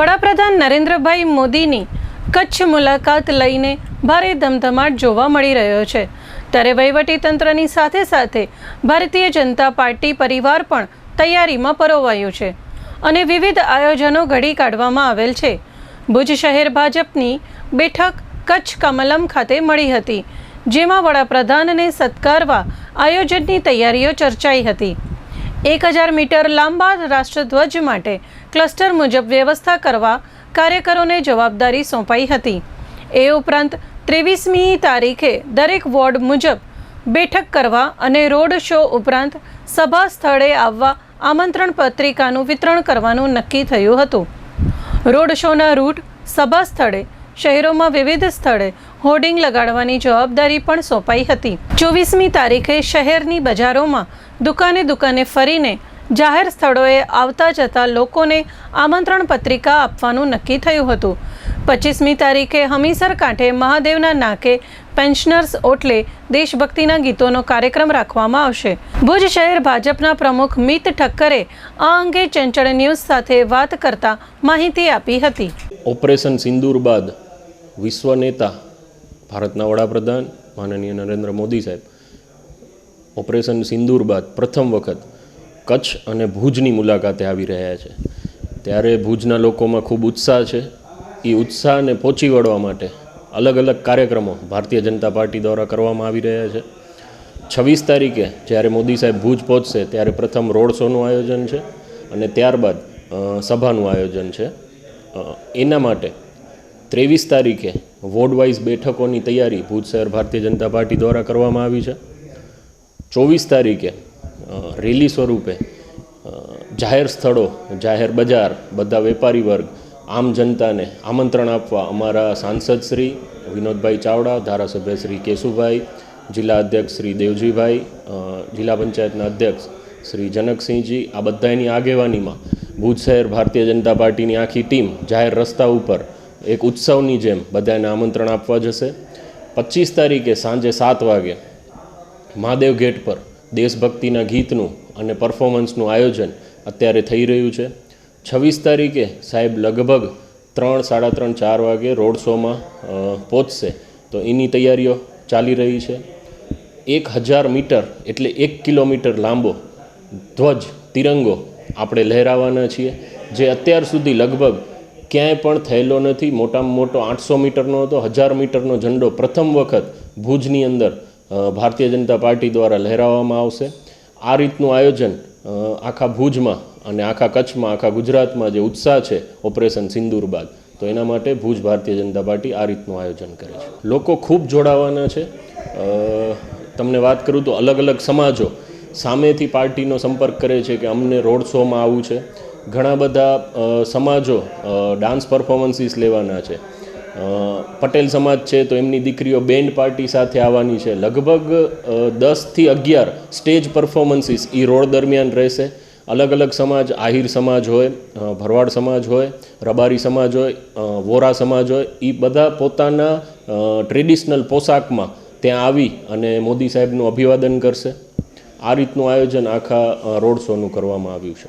વડાપ્રધાન નરેન્દ્રભાઈ મોદીની કચ્છ મુલાકાત લઈને ભારે ધમધમાટ જોવા મળી રહ્યો છે. ત્યારે વહીવટીતંત્રની સાથે સાથે ભારતીય જનતા પાર્ટી પરિવાર પણ તૈયારીમાં પરોવાયું છે અને વિવિધ આયોજનો ઘડી કાઢવામાં આવેલ છે. ભુજ શહેર ભાજપની બેઠક કચ્છ કમલમ ખાતે મળી હતી, જેમાં વડાપ્રધાનને સત્કારવા આયોજનની તૈયારીઓ ચર્ચાઈ હતી. એક હજાર મીટર લાંબા રાષ્ટ્રધ્વજ માટે ક્લસ્ટર મુજબ વ્યવસ્થા કરવા કાર્યકરોને જવાબદારી સોંપાઈ હતી. એ ઉપરાંત ત્રેવીસમી તારીખે દરેક વોર્ડ મુજબ બેઠક કરવા અને રોડ શો ઉપરાંત સભા સ્થળે આવવા આમંત્રણ પત્રિકાનું વિતરણ કરવાનું નક્કી થયું હતું. રોડ શોના રૂટ સભા સ્થળે શહેરોમાં વિવિધ સ્થળે હોર્ડિંગ લગાડવાની જવાબદારી પણ સોંપાઈ હતી. ચોવીસમી તારીખે શહેરની બજારોમાં દુકાને દુકાને ફરીને જાહેર સ્થળોએ આવતા જતા લોકોને આમંત્રણ પત્રિકા આપવાનું નક્કી થયું હતું. પચીસમી તારીખે હમીસર કાંઠે મહાદેવના નાકે પેન્શનર્સ ઓટલે દેશભક્તિના ગીતોનો કાર્યક્રમ રાખવામાં આવશે. ભુજ શહેર ભાજપના પ્રમુખ મિત ઠક્કરે આ અંગે ચંચળ ન્યૂઝ સાથે વાત કરતા માહિતી આપી હતી. ઓપરેશન સિંદૂર બાદ વિશ્વ નેતા, ભારતના વડાપ્રધાન, માનનીય નરેન્દ્ર મોદી સાહેબ. ઓપરેશન સિંદૂર બાદ પ્રથમ વખત કચ્છ અને ભુજની મુલાકાતે આવી રહ્યા છે. ત્યારે ભુજના લોકોમાં ખૂબ ઉત્સાહ છે. એ ઉત્સાહને પહોંચી વળવા માટે અલગ અલગ કાર્યક્રમો ભારતીય જનતા પાર્ટી દ્વારા કરવામાં આવી રહ્યા છે. છવ્વીસ તારીખે જ્યારે મોદી સાહેબ ભુજ પહોંચશે ત્યારે પ્રથમ રોડ શોનું આયોજન છે અને ત્યારબાદ સભાનું આયોજન છે. એના માટે ત્રેવીસ તારીખે વોર્ડ વાઇઝ બેઠકોની તૈયારી ભુજ શહેર ભારતીય જનતા પાર્ટી દ્વારા કરવામાં આવી છે. ચોવીસ તારીખે રેલી સ્વરૂપે જાહેર સ્થળો, જાહેર બજાર, બધા વેપારી વર્ગ, આમ જનતાને આમંત્રણ આપવા અમારા સાંસદ શ્રી વિનોદભાઈ ચાવડા, ધારાસભ્ય શ્રી કેશુભાઈ, જિલ્લા અધ્યક્ષ શ્રી દેવજીભાઈ જિલ્લા પંચાયતના અધ્યક્ષ શ્રી જનકસિંહજી, આ બધાની આગેવાનીમાં ભુજ શહેર ભારતીય જનતા પાર્ટીની આખી ટીમ જાહેર રસ્તા ઉપર એક ઉત્સવની જેમ બધાને આમંત્રણ આપવા જશે. પચીસ તારીખે સાંજે સાત વાગે મહાદેવ ગેટ પર દેશભક્તિના ગીતનું અને પરફોર્મન્સનું આયોજન અત્યારે થઈ રહ્યું છે. છવ્વીસ તારીખે સાહેબ લગભગ ત્રણ, સાડા ત્રણ, ચાર વાગે રોડ શોમાં પહોંચશે. તો એની તૈયારીઓ ચાલી રહી છે. એક હજાર મીટર એટલે એક કિલોમીટર લાંબો ધ્વજ, તિરંગો આપણે લહેરાવાના છીએ. જે અત્યાર સુધી લગભગ ક્યાંય પણ થયેલો નથી. મોટામાં મોટો આઠસો મીટરનો હતો, હજાર મીટરનો ઝંડો પ્રથમ વખત ભુજની અંદર ભારતીય જનતા પાર્ટી દ્વારા લહેરાવવામાં આવશે. આ રીતનું આયોજન આખા ભુજમાં અને આખા કચ્છમાં, આખા ગુજરાતમાં જે ઉત્સાહ છે, ઓપરેશન સિંદૂર બાદ, તો એના માટે ભુજ ભારતીય જનતા પાર્ટી આ રીતનું આયોજન કરે છે. લોકો ખૂબ જોડાવાના છે. તમને વાત કરું તો અલગ અલગ સમાજો સામેથી પાર્ટીનો સંપર્ક કરે છે કે અમને રોડ શોમાં આવવું છે. ઘણા બધા સમાજો ડાન્સ પરફોર્મન્સીસ લેવાના છે. પટેલ સમાજ છે તો એમની દીકરીઓ બેન્ડ પાર્ટી સાથે આવવાની છે. લગભગ દસથી અગિયાર સ્ટેજ પરફોર્મન્સીસ એ રોડ દરમિયાન રહેશે. અલગ અલગ સમાજ, આહિર સમાજ હોય ભરવાડ સમાજ હોય, રબારી સમાજ હોય વોરા સમાજ હોય એ બધા પોતાના ટ્રેડિશનલ પોશાકમાં ત્યાં આવી અને મોદી સાહેબનું અભિવાદન કરશે. આ રીતનું આયોજન આખા રોડ શોનું કરવામાં આવ્યું છે.